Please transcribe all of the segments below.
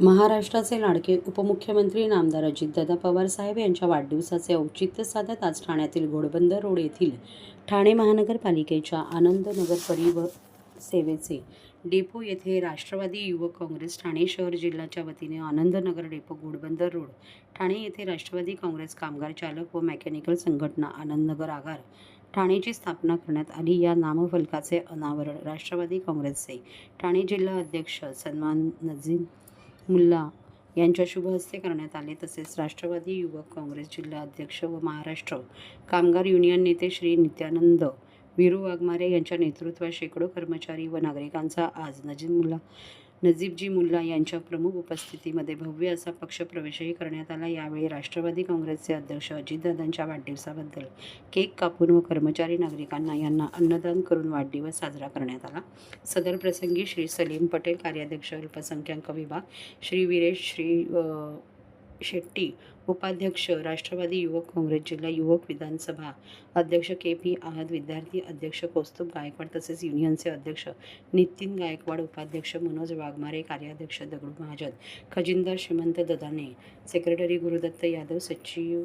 महाराष्ट्राचे लाडके उपमुख्यमंत्री नामदार अजितदादा पवार साहेब यांच्या वाढदिवसाचे औचित्य साधत आज ठाण्यातील घोडबंदर रोड येथील ठाणे महानगरपालिकेच्या आनंदनगर परिव सेवेचे डेपो येथे राष्ट्रवादी युवक काँग्रेस ठाणे शहर जिल्ह्याच्या वतीने आनंदनगर डेपो घोडबंदर रोड ठाणे येथे राष्ट्रवादी काँग्रेस कामगार चालक व मेकॅनिकल संघटना आनंदनगर आगार ठाणेची स्थापना करण्यात आली. या नामफलकाचे अनावरण राष्ट्रवादी काँग्रेसचे ठाणे जिल्हा अध्यक्ष सन्मान नजीम मुल्ला यांच्या शुभ हस्ते करण्यात आले. तसेच राष्ट्रवादी युवक काँग्रेस जिल्हा अध्यक्ष व महाराष्ट्र कामगार युनियन नेते श्री नित्यानंद वीरू वाघमारे यांच्या नेतृत्वात शेकडो कर्मचारी व नागरिकांचा आज नजीब मुल्ला नजीबजी मुल्ला यांच्या प्रमुख उपस्थितीमध्ये भव्य असा पक्षप्रवेशही करण्यात आला. यावेळी राष्ट्रवादी काँग्रेसचे अध्यक्ष अजितदादांच्या वाढदिवसाबद्दल केक कापून व कर्मचारी नागरिकांना यांना अन्नदान करून वाढदिवस साजरा करण्यात आला. सदर प्रसंगी श्री सलीम पटेल कार्याध्यक्ष अल्पसंख्याक विभाग श्री वीरेश श्री शेट्टी उपाध्यक्ष राष्ट्रवादी युवक काँग्रेस जिल्हा युवक विधानसभा अध्यक्ष के पी आहद विद्यार्थी अध्यक्ष कौस्तुभ गायकवाड तसेच युनियनचे अध्यक्ष नितीन गायकवाड उपाध्यक्ष मनोज वाघमारे कार्याध्यक्ष दगडू महाजन खजिनदार श्रीमंत ददाने सेक्रेटरी गुरुदत्त यादव सचिव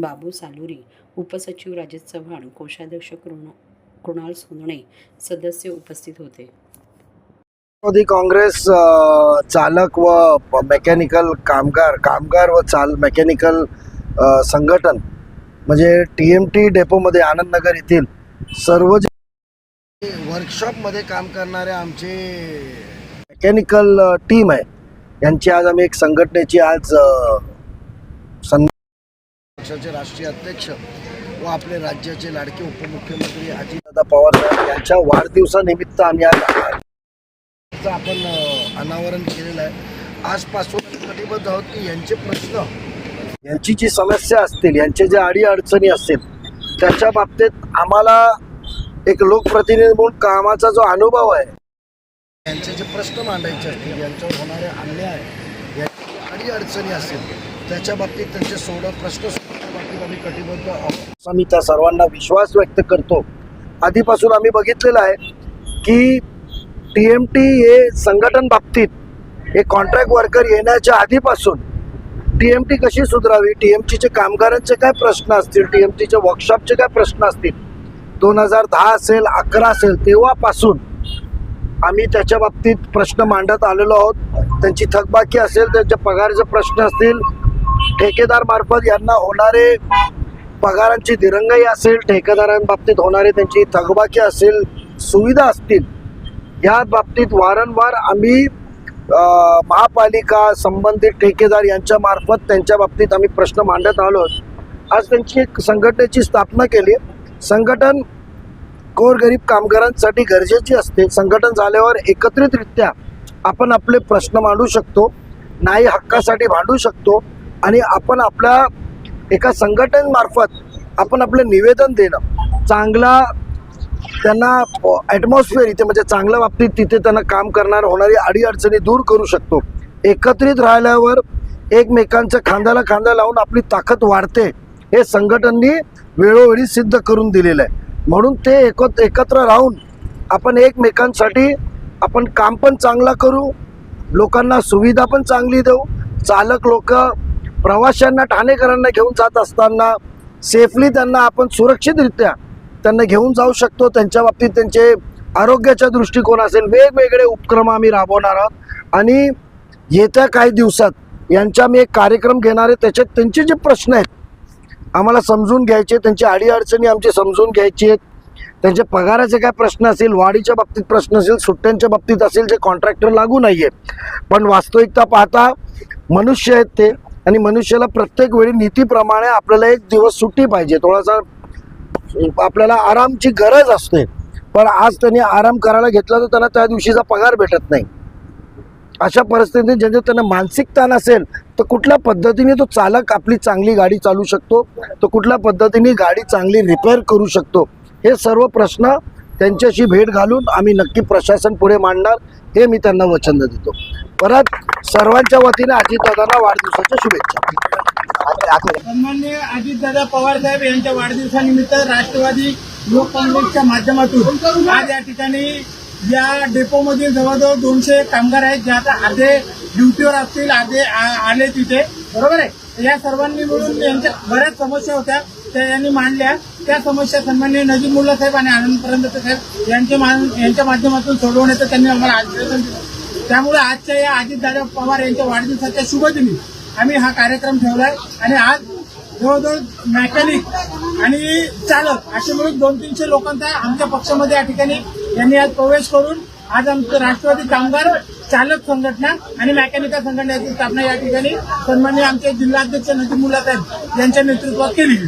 बाबू सालुरी उपसचिव राजेश चव्हाण कोषाध्यक्ष कृण कृणाल सोनणे सदस्य उपस्थित होते. काँग्रेस चालक व मेकॅनिकल कामगार कामगार व चाल मेकॅनिकल संघटन म्हणजे टी एम टी डेपोमध्ये आनंदनगर येथील सर्व जे वर्कशॉपमध्ये काम करणारे आमचे मेकॅनिकल टीम आहे. यांची आज आम्ही एक संघटनेची आज पक्षाचे राष्ट्रीय अध्यक्ष व आपले राज्याचे लाडके उपमुख्यमंत्री अजितदादा पवार साहेब यांच्या वाढदिवसानिमित्त आम्ही आज चं आपण अनावरण केलेलं आहे. आजपासून कटिबद्ध आहोत की यांचे प्रश्न. यांची जी समस्या असतील यांचे जे अडी अडचणी असतील त्याच्या बाबतीत आम्हाला एक लोकप्रतिनिधी म्हणून कामाचा जो अनुभव आहे. यांचे जे प्रश्न मांडायचे असतील यांच्यावर होणारे अन्याय यांची अडी अडचणी असतील त्याच्या बाबतीत त्यांचे सोड प्रश्न बाबतीत आम्ही कटिबद्ध आहोत. असा मी त्या सर्वांना विश्वास व्यक्त करतो. आधीपासून आम्ही बघितलेलं आहे की टी एम टी हे संघटन बाबतीत हे कॉन्ट्रॅक्ट वर्कर येण्याच्या आधीपासून टी एम टी कशी सुधारावी? टी एम टीचे कामगारांचे काय प्रश्न असतील? टी एम टीचे वर्कशॉपचे काय प्रश्न असतील? दोन हजार दहा असेल अकरा असेल तेव्हापासून आम्ही त्याच्या बाबतीत प्रश्न मांडत आलेलो आहोत. त्यांची थकबाकी असेल त्यांच्या पगाराचे प्रश्न असतील. ठेकेदार मार्फत यांना होणारे पगारांची दिरंगाई असेल ठेकेदारांबाबतीत होणारे त्यांची थकबाकी असेल सुविधा असतील. या बाबतीत वारंवार आम्ही महापालिका संबंधित ठेकेदार यांच्या मार्फत त्यांच्या बाबतीत आम्ही प्रश्न मांडत आलो आहोत. आज त्यांची एक संघटनेची स्थापना केली संघटन गोरगरीब कामगारांसाठी गरजेची असते संघटन झाल्यावर एकत्रितरित्या आपण आपले प्रश्न मांडू शकतो नाही हक्कासाठी भांडू शकतो आणि आपण आपल्या एका संघटनेमार्फत आपण आपलं निवेदन देणं चांगला त्यांना ॲटमॉस्फिअर इथे म्हणजे चांगल्या बाबतीत तिथे त्यांना काम करणार होणारी अडीअडचणी दूर करू शकतो. एकत्रित राहिल्यावर एकमेकांच्या खांद्याला खांदा लावून आपली ताकद वाढते. हे संघटननी वेळोवेळी सिद्ध करून दिलेलं आहे. म्हणून ते एकत एकत्र राहून आपण एकमेकांसाठी आपण काम पण चांगला करू लोकांना सुविधा पण चांगली देऊ. चालक लोक प्रवाशांना ठाणेकरांना घेऊन जात असताना सेफली त्यांना आपण सुरक्षितरित्या त्यांना घेऊन जाऊ शकतो. त्यांच्या बाबतीत त्यांचे आरोग्याच्या दृष्टिकोन असेल वेगवेगळे उपक्रम आम्ही राबवणार आहोत. आणि येत्या काही दिवसात यांच्या मी एक कार्यक्रम घेणार आहे. त्याच्यात त्यांचे जे प्रश्न आहेत आम्हाला समजून घ्यायचे त्यांची अडीअडचणी आमची समजून घ्यायची आहेत. त्यांचे पगाराचे काय प्रश्न असेल वाढीच्या बाबतीत प्रश्न असेल सुट्ट्यांच्या बाबतीत असेल जे कॉन्ट्रॅक्टर लागू नाही आहे पण वास्तविकता पाहता मनुष्य आहेत ते. आणि मनुष्याला प्रत्येक वेळी नीतीप्रमाणे आपल्याला एक दिवस सुट्टी पाहिजे. थोडासा आपल्याला आरामची गरज असते. पण आज त्यांनी आराम करायला घेतला तर त्यांना त्या दिवशीचा पगार भेटत नाही. अशा परिस्थितीत ज्यांचे त्यांना मानसिक ताण असेल तर कुठल्या पद्धतीने तो चालक आपली चांगली गाडी चालू शकतो? तो कुठल्या पद्धतीने गाडी चांगली रिपेअर करू शकतो? हे सर्व प्रश्न त्यांच्याशी भेट घालून आम्ही नक्की प्रशासन पुढे मांडणार हे मी त्यांना वचन देतो. परत सर्वांच्या वतीने अजितदादांना वाढदिवसाच्या शुभेच्छा. सन्मान्य अजितदादा पवार साहेब यांच्या वाढदिवसानिमित्त राष्ट्रवादी लोक काँग्रेसच्या माध्यमातून आज या ठिकाणी या डेपोमधील जवळजवळ दोनशे कामगार आहेत जे आता अर्धे ड्युटीवर असतील अर्धे आले तिथे. बरोबर आहे? या सर्वांनी मिळून यांच्या बऱ्याच समस्या होत्या त्या यांनी मांडल्या. त्या समस्या सन्मान्य नजीमुल्ला साहेब आणि आनंद साहेब यांच्या यांच्या माध्यमातून सोडवण्याचं त्यांनी आम्हाला आश्वासन दिलं. त्यामुळे आजच्या या अजितदादा पवार यांच्या वाढदिवसाच्या शुभदिनी आम्ही हा कार्यक्रम ठेवलाय आणि आज जवळजवळ मेकॅनिक आणि चालक असे मिळून दोन तीनशे लोकांचा आमच्या पक्षामध्ये या ठिकाणी यांनी आज प्रवेश करून आज आमचं राष्ट्रवादी कामगार चालक संघटना आणि मेकॅनिकल संघटनेची स्थापना या ठिकाणी सन्मान्य आमचे जिल्हाध्यक्ष नजीमुल्ला साहेब यांच्या नेतृत्वात केलं.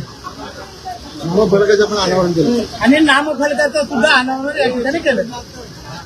आणि नामफलकाचं सुद्धा अनावरण या ठिकाणी केलं.